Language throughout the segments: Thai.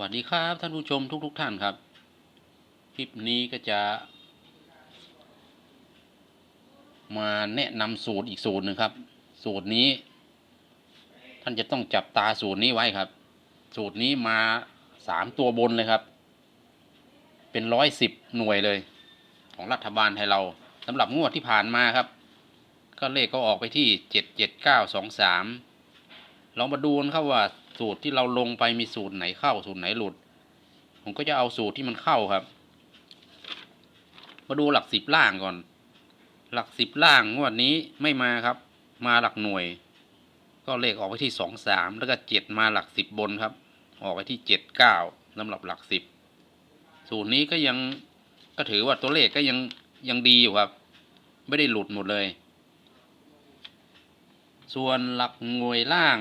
วัสดีครับ ท่านผู้ชมทุกๆทท่านครับ คลิปนี้ก็จะ มาแนะนำสูตรอีกสูตรหนึ่งครับ สูตรนี้ ท่านจะต้องจับตาสูตรนี้ไว้ครับ สูตรนี้มาสามตัวบนเลยครับ เป็นร้อยสิบหน่วยเลย ของรัฐบาลไทยเราสำหรับงวดที่ผ่านมาครับ ก็เลขก็ออกไปที่เจ็ดเจ็ดเก้าสองสามลองมาดูกันครับว่า สูตรที่เราลงไปมีสูตรไหนเข้าสูตรไหนหลุด ผมก็จะเอาสูตรที่มันเข้าครับ มาดูหลักสิบล่างก่อน หลักสิบล่างงวดนี้ไม่มาครับ มาหลักหน่วย ก็เลขออกไปที่สองสามแล้วก็เจ็ดมาหลักสิบบนครับ ออกไปที่เจ็ดเก้าสำหรับหลักสิบสูตรนี้ก็ยังก็ถือว่าตัวเลขก็ยังยังดีอยู่ครับ ไม่ได้หลุดหมดเลย ส่วนหลักหน่วยล่าง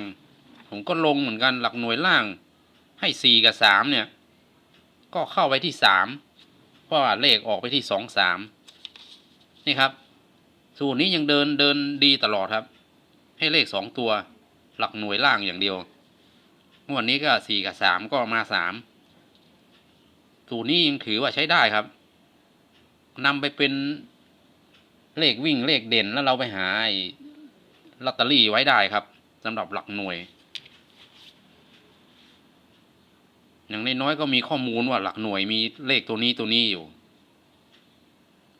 ผมก็ลงเหมือนกันหลักหน่วยล่างให้สี่กับสามเนี่ย ก็เข้าไปที่สามเพราะว่าเลขออกไปที่สองสามนี่ครับ สูตรนี้ยังเดินเดินดีตลอดครับ ให้เลขสองตัว หลักหน่วยล่างอย่างเดียวงวดนี้ก็สี่กับสามก็มาสามสูตรนี้ยังถือว่าใช้ได้ครับนำไปเป็นเลขวิ่งเลขเด่นแล้วเราไปหาลอตเตอรี่ไว้ได้ครับสำหรับหลักหน่วย อย่างน้อยๆก็มีข้อมูลว่าหลักหน่วยมีเลขตัวนี้ตัวนี้อยู่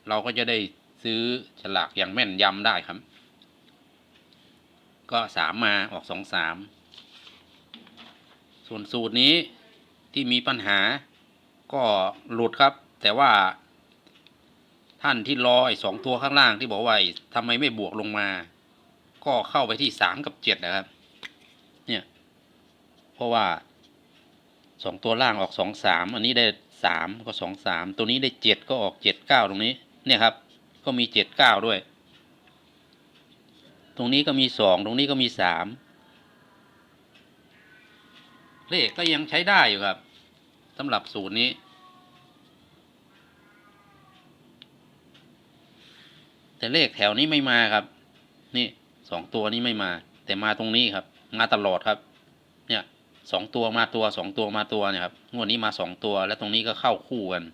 เราก็จะได้ซื้อฉลากอย่างแม่นยำได้ครับ ก็สามมาออกสองสามส่วนสูตรนี้ที่มีปัญหาก็หลุดครับ แต่ว่า ท่านที่รอไอ้สองตัวข้างล่างที่บอกว่าไอ้ทำไมไม่บวกลงมา ก็เข้าไปที่สามกับเจ็ดนะครับ เนี่ย เพราะว่า สองตัวล่างออกสองสามอันนี้ได้สามก็สองสามตัวนี้ได้เจ็ดก็ออกเจ็ดเก้าตรงนี้เนี่ยครับ ก็มีเจ็ดเก้าด้วย ตรงนี้ก็มีสองตรงนี้ก็มีสามเลขก็ยังใช้ได้อยู่ครับสำหรับสูตรนี้ แต่เลขแถวนี้ไม่มาครับ นี่สองตัวนี้ไม่มา แต่มาตรงนี้ครับ มาตลอดครับ สองตัวมาตัวสองตัวมาตัวเนี่ยครับงวดนี้มาสองตัวแล้วตรงนี้ก็เข้าคู่กัน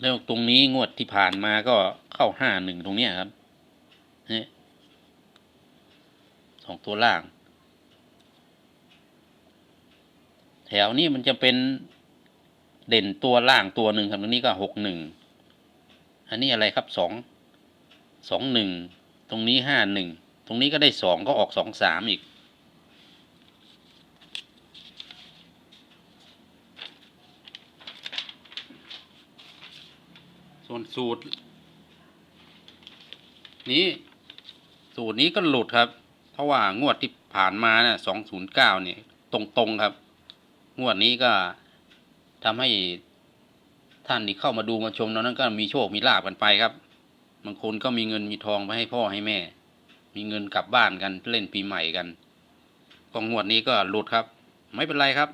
แล้วตรงนี้งวดที่ผ่านมาก็เข้าห้าหนึ่งตรงเนี้ยครับนี่สองตัวล่าง แถวนี้มันจะเป็นเด่นตัวล่างตัวหนึ่งครับตรงนี้ก็หกหนึ่งอันนี้อะไรครับสอง สองหนึ่งตรงนี้ห้าหนึ่งตรงนี้ก็ได้สองก็ออกสองสามอีก ส่วนสูตร นี้สูตรนี้ก็หลุดครับ เพราะว่างวดที่ผ่านมาเนี่ยสองศูนย์เก้าเนี่ยตรงๆครับ งวดนี้ก็ทำให้ท่านที่เข้ามาดูมาชมนั้นก็มีโชคมีลาบกันไปครับ บางคนก็มีเงินมีทองไปให้พ่อให้แม่ มีเงินกลับบ้านกันเล่นปีใหม่กันก็งวดนี้ก็หลุดครับ ไม่เป็นไรครับ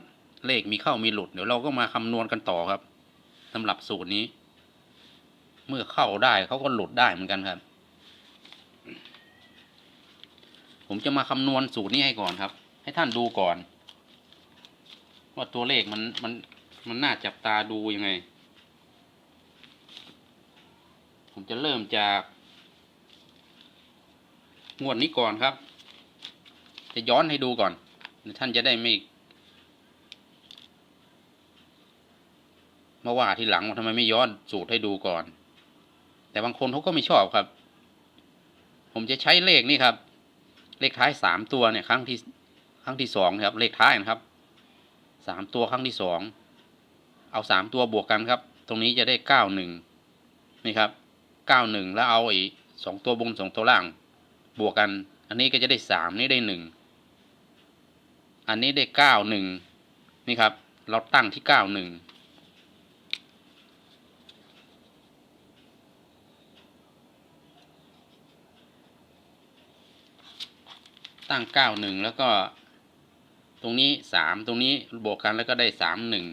เลขมีเข้ามีหลุด เดี๋ยวเราก็มาคำนวณกันต่อครับสำหรับสูตรนี้ เมื่อเข้าได้เขาก็หลุดได้เหมือนกันครับ ผมจะมาคำนวณสูตรนี้ให้ก่อนครับ ให้ท่านดูก่อน ว่าตัวเลขมันมันมันน่าจับตาดูยังไง ผมจะเริ่มจากงวดนี้ก่อนครับ จะย้อนให้ดูก่อน ท่านจะได้ไม่มาว่าทีหลังว่าทำไมไม่ย้อนสูตรให้ดูก่อน แต่บางคนเขาก็ไม่ชอบครับ ผมจะใช้เลขนี่ครับ เลขท้ายสามตัวเนี่ยครั้งที่ครั้งที่สองครับ เลขท้ายนะครับสามตัวครั้งที่สองเอาสามตัวบวกกันครับ ตรงนี้จะได้เก้าหนึ่งนี่ครับ เก้าหนึ่งแล้วเอาอีกสองตัวบนสองตัวล่าง บวกกัน อันนี้ก็จะได้สามนี่ได้หนึ่งอันนี้ได้เก้าหนึ่งนี่ครับ เราตั้งที่เก้าหนึ่งตั้งเก้าหนึ่งแล้วก็ตรงนี้สามตรงนี้บวกกันแล้วก็ได้สามหนึ่ง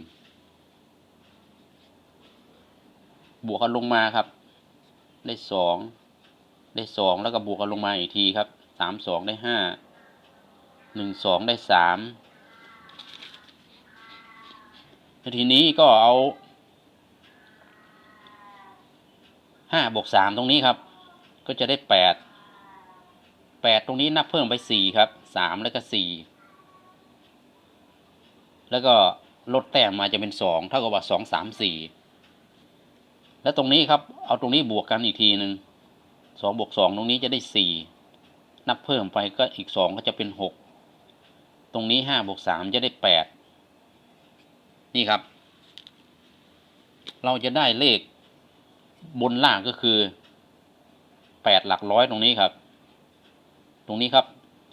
บวกกันลงมาครับ ได้สองได้สองแล้วก็บวกกันลงมาอีกทีครับสามสองได้ห้าหนึ่งสองได้สามทีนี้ก็เอาห้าบวกสามตรงนี้ครับ ก็จะได้แปดแปดตรงนี้นับเพิ่มไปสี่ครับสามแล้วก็สี่แล้วก็ลดแต้มมาจะเป็นสองเท่ากับว่าสองสามสี่ แล้วตรงนี้ครับ เอาตรงนี้บวกกันอีกทีหนึ่งสองบวกสองตรงนี้จะได้สี่นับเพิ่มไปก็อีกสองก็จะเป็นหกตรงนี้ห้าบวกสามจะได้แปดนี่ครับ เราจะได้เลขบนล่างก็คือแปดหลักร้อยตรงนี้ครับ ตรงนี้ครับ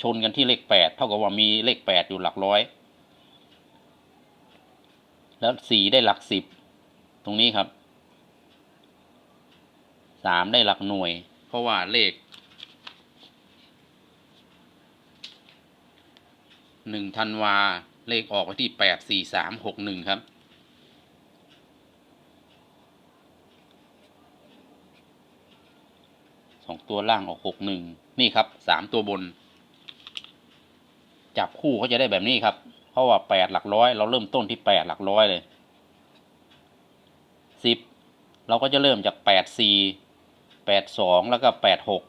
ชนกันที่เลขแปดเท่ากับว่ามีเลขแปดอยู่หลักร้อย แล้วสี่ได้หลักสิบตรงนี้ครับ สามได้หลักหน่วย เพราะว่าเลขหนึ่งธันวา เลขออกไปที่แปดสี่สามหกหนึ่งครับ สองตัวล่างออกหกหนึ่งนี่ครับสามตัวบน จับคู่เขาจะได้แบบนี้ครับ เพราะว่าแปดหลักร้อย เราเริ่มต้นที่แปดหลักร้อยเลยสิบเราก็จะเริ่มจากแปดสี่ แปดสองแล้วก็แปดหก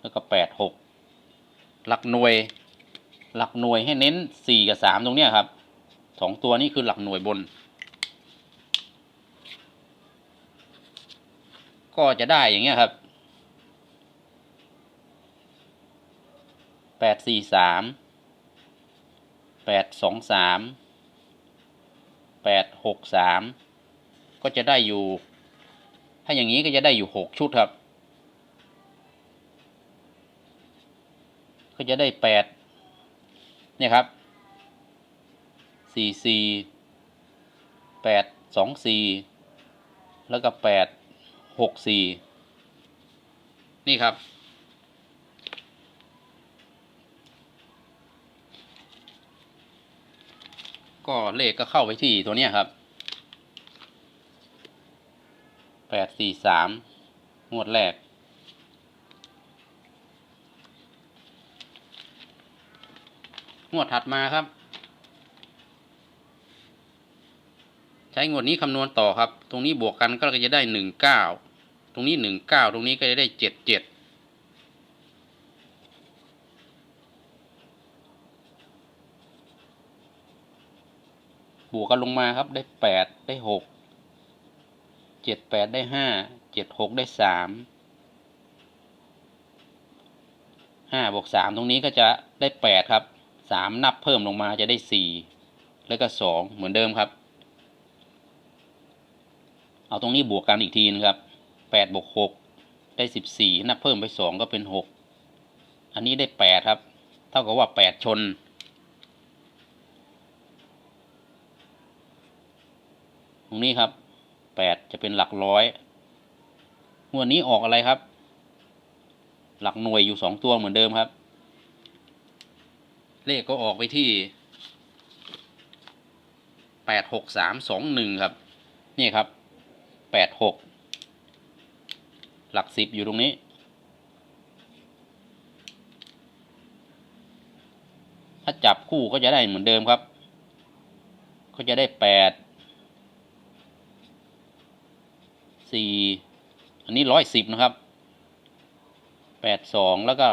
แล้วก็แปดหกหลักหน่วย หลักหน่วยให้เน้นสี่กับสามตรงเนี้ยครับสองตัวนี้คือหลักหน่วยบน ก็จะได้อย่างเงี้ยครับแปดสี่สามแปดสองสาม แปดหกสามก็จะได้อยู่ ถ้าอย่างนี้ก็จะได้อยู่หกชุดครับ ก็จะได้แปดเนี่ยครับสี่สี่แปดสองสี่แล้วก็แปดหกสี่นี่ครับ ก็เลขก็เข้าไปที่ตัวเนี้ยครับแปดสี่สามงวดแรก งวดถัดมาครับ ใช้งวดนี้คำนวณต่อครับ ตรงนี้บวกกันก็จะได้หนึ่งเก้าตรงนี้หนึ่งเก้าตรงนี้ก็จะได้เจ็ดเจ็ด บวกกันลงมาครับได้แปดได้หกเจ็ดแปดได้ห้าเจ็ดหกได้สามห้าบวกสามตรงนี้ก็จะได้แปดครับสามนับเพิ่มลงมาจะได้สี่แล้วก็สองเหมือนเดิมครับ เอาตรงนี้บวกกันอีกทีนะครับแปดบวกหกได้สิบสี่นับเพิ่มไปสองก็เป็นหกอันนี้ได้แปดครับ เท่ากับว่าแปดชน ตรงนี้ครับแปดจะเป็นหลักร้อยงวดนี้ออกอะไรครับ หลักหน่วยอยู่สองตัวเหมือนเดิมครับ เลขก็ออกไปที่แปดหกสามสองหนึ่งครับ นี่ครับแปดหกหลักสิบอยู่ตรงนี้ถ้าจับคู่ก็จะได้เหมือนเดิมครับ ก็จะได้แปด สี่อันนี้ร้อยสิบนะครับแปดสองแล้วก็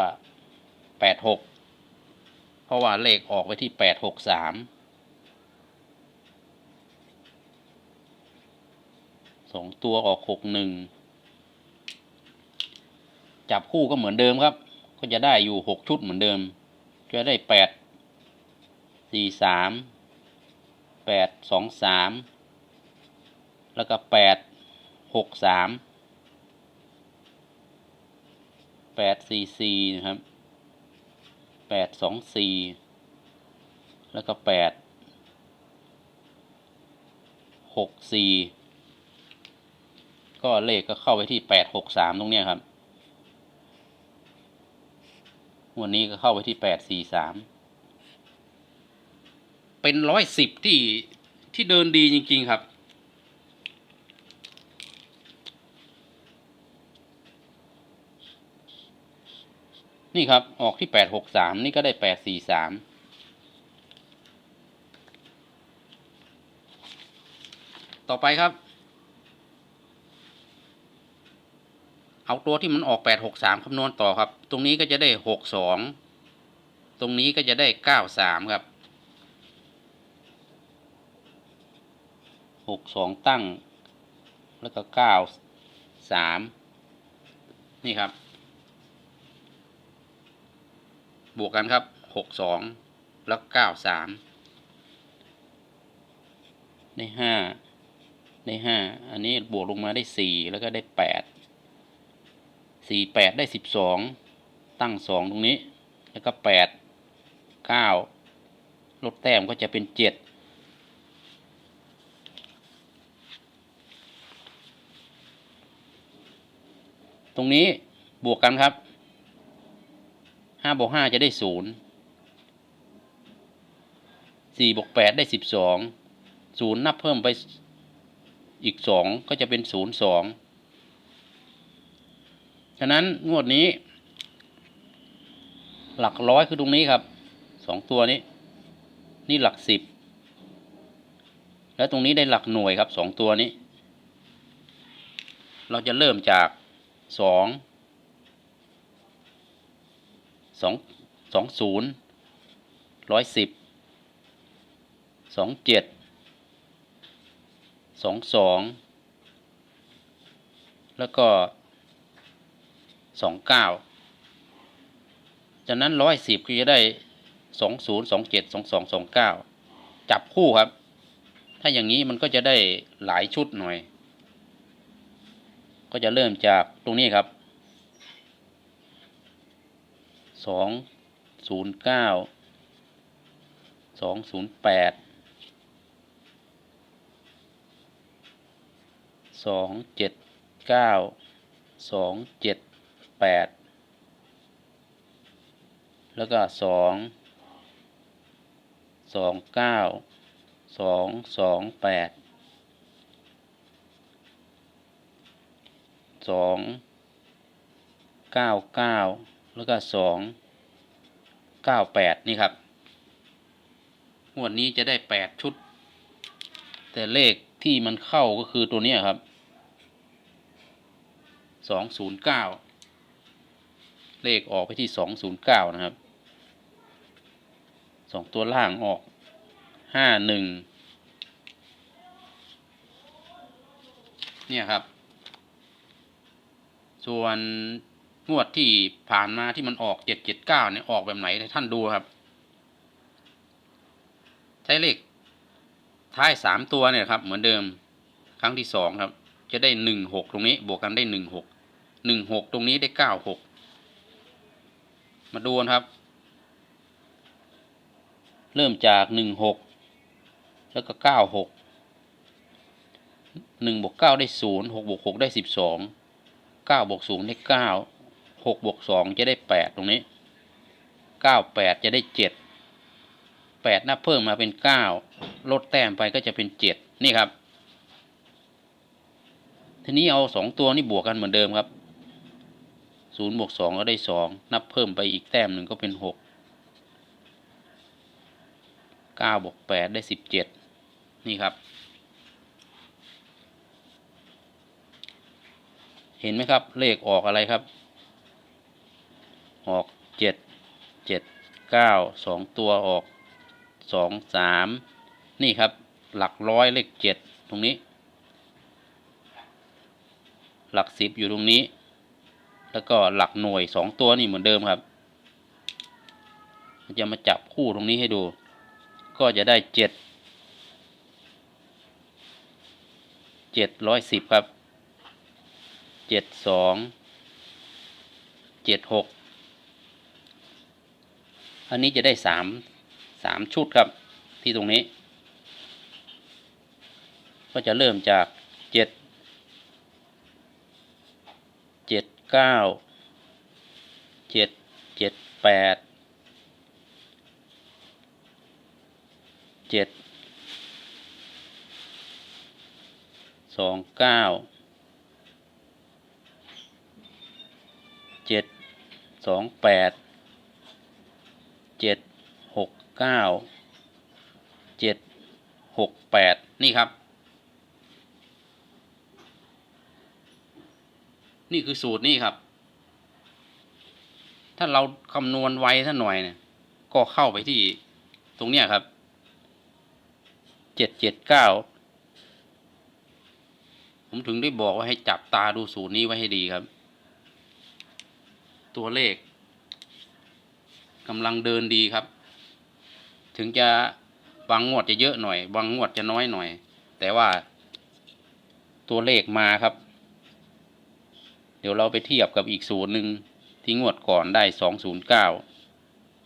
แปดหกเพราะว่าเลขออกไปที่แปดหกสามสองตัวออกหกหนึ่งจับคู่ก็เหมือนเดิมครับ ก็จะได้อยู่หกชุดเหมือนเดิม จะได้แปดสี่สามแปดสองสามแล้วก็แปด หกสามแปดสี่สี่นะครับแปดสองสี่แล้วก็แปดหกสี่ก็เลขก็เข้าไปที่แปดหกสามตรงเนี้ยครับ วันนี้ก็เข้าไปที่แปดสี่สามเป็นร้อยสิบที่ที่เดินดีจริง ๆ ครับ นี่ครับ ออกที่แปดหกสามนี่ก็ได้แปดสี่สามต่อไปครับ เอาตัวที่มันออกแปดหกสามคำนวณต่อครับ ตรงนี้ก็จะได้หกสองตรงนี้ก็จะได้เก้าสามครับหกสองตั้ง แล้วก็เก้าสามนี่ครับ บวกกันครับหกสองแล้วเก้าสามได้ห้าได้ห้าอันนี้บวกลงมาได้สี่แล้วก็ได้แปดสี่แปดได้สิบสองตั้งสองตรงนี้ แล้วก็แปดเก้าลดแต้มก็จะเป็นเจ็ดตรงนี้บวกกันครับ ห้าบวกห้าจะได้ศูนย์สี่บวกแปดได้สิบสองศูนย์นับเพิ่มไปอีกสองก็จะเป็นศูนย์สองฉะนั้นงวดนี้ หลักร้อยคือตรงนี้ครับสองตัวนี้ นี่หลักสิบแล้วตรงนี้ได้หลักหน่วยครับสองตัวนี้ เราจะเริ่มจากสอง องสองศูนย์ร้อยสิบสองเจ็ดสองสองแล้วก็สองเก้าจากนั้นร้อยสิบก็จะได้สองศูนย์สองเจ็ดสองสองสองเก้าจับคู่ครับ ถ้าอย่างนี้มันก็จะได้หลายชุดหน่อย ก็จะเริ่มจากตรงนี้ครับ สองศูนย์เก้าสองศูนย์แปดสองเจ็ดเก้าสองเจ็ดแปดแล้วก็สองสองเก้าสองสองแปดสองเก้าเก้า แล้วก็สองเก้าแปดนี่ครับงวดนี้จะได้แปดชุด แต่เลขที่มันเข้าก็คือตัวนี้ครับสองศูนย์เก้าเลขออกไปที่สองศูนย์เก้านะครับสองตัวล่างออกห้าหนึ่งเนี่ยครับ ส่วน งวดที่ผ่านมาที่มันออกเจ็ดเจ็ดเก้าเนี่ยออกแบบไหนท่านดูครับ ใช้เลขท้ายสามตัวเนี่ยครับ เหมือนเดิมครั้งที่สองครับ จะได้หนึ่งหกตรงนี้ บวกกันได้หนึ่งหกหนึ่งหกตรงนี้ได้เก้าหกมาดูกันครับ เริ่มจากหนึ่งหกแล้วก็เก้าหกหนึ่งบวกเก้าได้ศูนย์หกบวกหกได้สิบสองเก้าบวกศูนย์ได้เก้า หกบวกสองจะได้แปดตรงนี้เก้าแปดจะได้เจ็ดแปดนับเพิ่มมาเป็นเก้าลดแต้มไปก็จะเป็นเจ็ดนี่ครับ ทีนี้เอาสองตัวนี้บวกกันเหมือนเดิมครับศูนย์บวกสองก็ได้สองนับเพิ่มไปอีกแต้มหนึ่งก็เป็นหกเก้าบวกแปดได้สิบเจ็ดนี่ครับ เห็นไหมครับ เลขออกอะไรครับ ออกเจ็ดเจ็ดเก้าสองตัวออกสองสามนี่ครับหลักร้อยเลขเจ็ดตรงนี้ หลักสิบอยู่ตรงนี้ แล้วก็หลักหน่วยสองตัวนี่เหมือนเดิมครับจะมาจับคู่ตรงนี้ให้ดู ก็จะได้เจ็ดเจ็ดร้อยสิบครับเจ็ดสองเจ็ดหก อันนี้จะได้สามสามชุดครับที่ตรงนี้ ก็จะเริ่มจากเจ็ดเจ็ดเก้าเจ็ดเจ็ดแปดเจ็ดสองเก้าเจ็ดสองแปด เจ็ดหกเก้าเจ็ดหกแปดนี่ครับ นี่คือสูตรนี่ครับ ถ้าเราคำนวณไว้ถ้าหน่อยเนี่ย ก็เข้าไปที่ตรงเนี้ยครับเจ็ดเจ็ดเก้าผมถึงได้บอกว่าให้จับตาดูสูตรนี้ไว้ให้ดีครับ ตัวเลข กำลังเดินดีครับ ถึงจะบางงวดจะเยอะหน่อย บางงวดจะน้อยหน่อย แต่ว่า ตัวเลขมาครับ เดี๋ยวเราไปเทียบกับอีกสูตรหนึ่งที่งวดก่อนได้สองศูนย์เก้า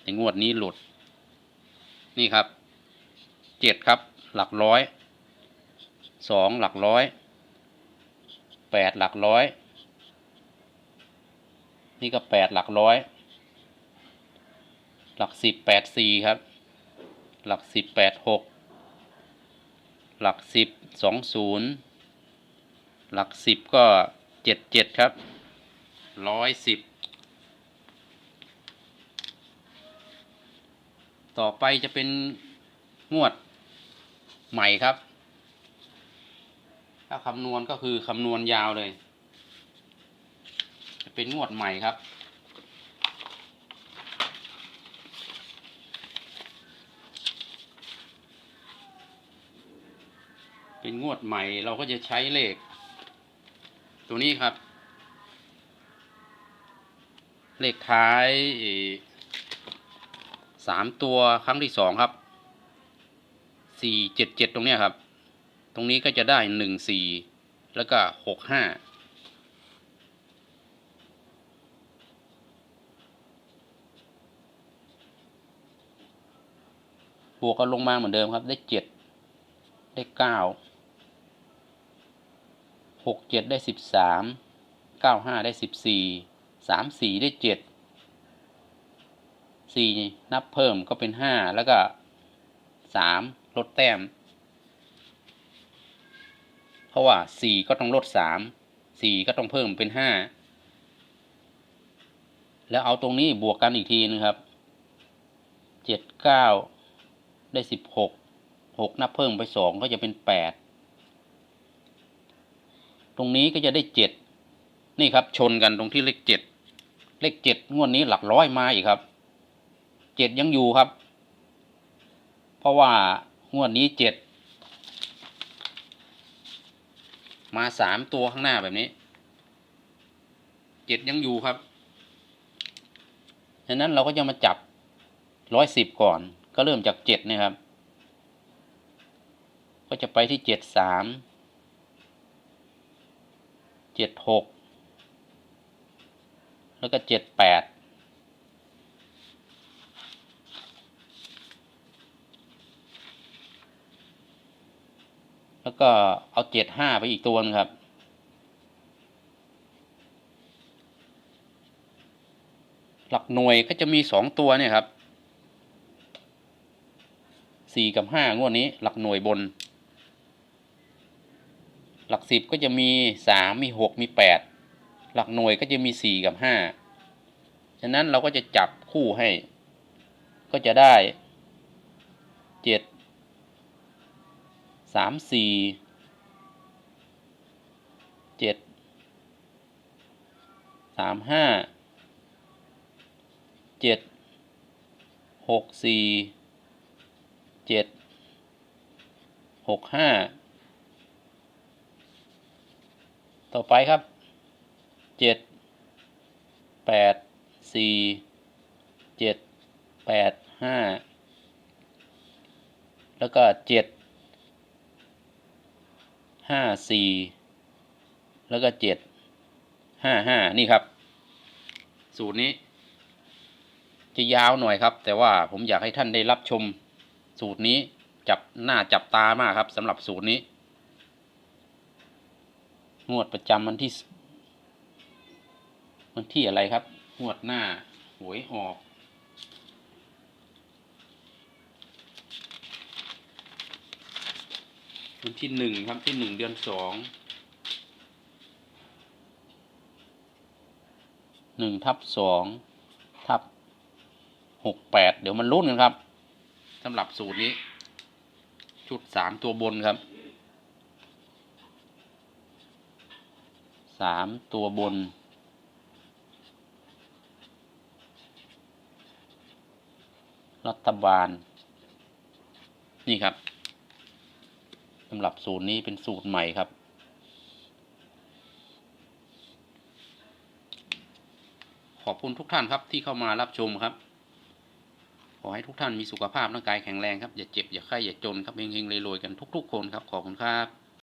ในงวดนี้หลุด นี่ครับเจ็ดครับ หลักร้อยสองหลักร้อยแปดหลักร้อย นี่ก็แปดหลักร้อย หลักสิบแปดสี่ครับ หลักสิบแปดหกหลักสิบสองศูนย์หลักสิบก็เจ็ดเจ็ดครับร้อยสิบต่อไปจะเป็นงวดใหม่ครับ ถ้าคำนวณก็คือคำนวณยาวเลย จะเป็นงวดใหม่ครับ เป็นงวดใหม่เราก็จะใช้เลข ตัวนี้ครับ เลขท้ายสามตัวครั้งที่สองครับสี่เจ็ดเจ็ดตรงเนี้ยครับ ตรงนี้ก็จะได้หนึ่งสี่แล้วก็หกห้าบวกกันลงมาเหมือนเดิมครับ ได้เจ็ดได้เก้า หกเจ็ดได้สิบสามเก้าห้าได้สิบสี่สามสี่ได้เจ็ดสี่นับเพิ่มก็เป็นห้าแล้วก็สามลดแต้ม เพราะว่าสี่ก็ต้องลดสามสี่ก็ต้องเพิ่มเป็นห้าแล้วเอาตรงนี้บวกกันอีกทีนึงครับเจ็ดเก้าได้สิบหกหกนับเพิ่มไปสองก็จะเป็นแปด ตรงนี้ก็จะได้เจ็ดนี่ครับชนกันตรงที่เลขเจ็ดเลขเจ็ดงวดนี้หลักร้อยมาอีกครับเจ็ดยังอยู่ครับ เพราะว่างวดนี้เจ็ดมาสามตัวข้างหน้าแบบนี้เจ็ดยังอยู่ครับฉะนั้นเราก็จะมาจับร้อยสิบก่อน ก็เริ่มจากเจ็ดนะครับ ก็จะไปที่เจ็ดสาม เจ็ดหกแล้วก็เจ็ดแปดแล้วก็เอาเจ็ดห้าไปอีกตัวนึงครับหลักหน่วยก็จะมีสองตัวเนี่ยครับสี่กับห้างวดนี้หลักหน่วยบน หลักสิบก็จะมีสามมีหกมีแปดหลักหน่วยก็จะมีสี่กับห้าฉะนั้นเราก็จะจับคู่ให้ ก็จะได้เจ็ดสามสี่เจ็ดสามห้าเจ็ดหกสี่เจ็ดหกห้า ต่อไปครับเจ็ดแปดสี่เจ็ดแปดห้าแล้วก็เจ็ดห้าสี่แล้วก็เจ็ดห้าห้านี่ครับ สูตรนี้ จะยาวหน่อยครับ แต่ว่าผมอยากให้ท่านได้รับชม สูตรนี้จับหน้าจับตามากครับสำหรับสูตรนี้ งวดประจำวันที่ วันที่อะไรครับ งวดหน้าหวยออกวันที่หนึ่งครับที่หนึ่งเดือนสองหนึ่งทับสองทับหกแปดเดี๋ยวมันลุ้นกันครับสำหรับสูตรนี้ ชุดสามตัวบนครับ สามตัวบน รัฐบาล นี่ครับสำหรับสูตรนี้เป็นสูตรใหม่ครับ ขอบคุณทุกท่านครับที่เข้ามารับชมครับ ขอให้ทุกท่านมีสุขภาพร่างกายแข็งแรงครับ อย่าเจ็บอย่าไข้อย่าจนครับเฮงๆรวยๆกันทุก ๆ คนครับ ขอบคุณครับ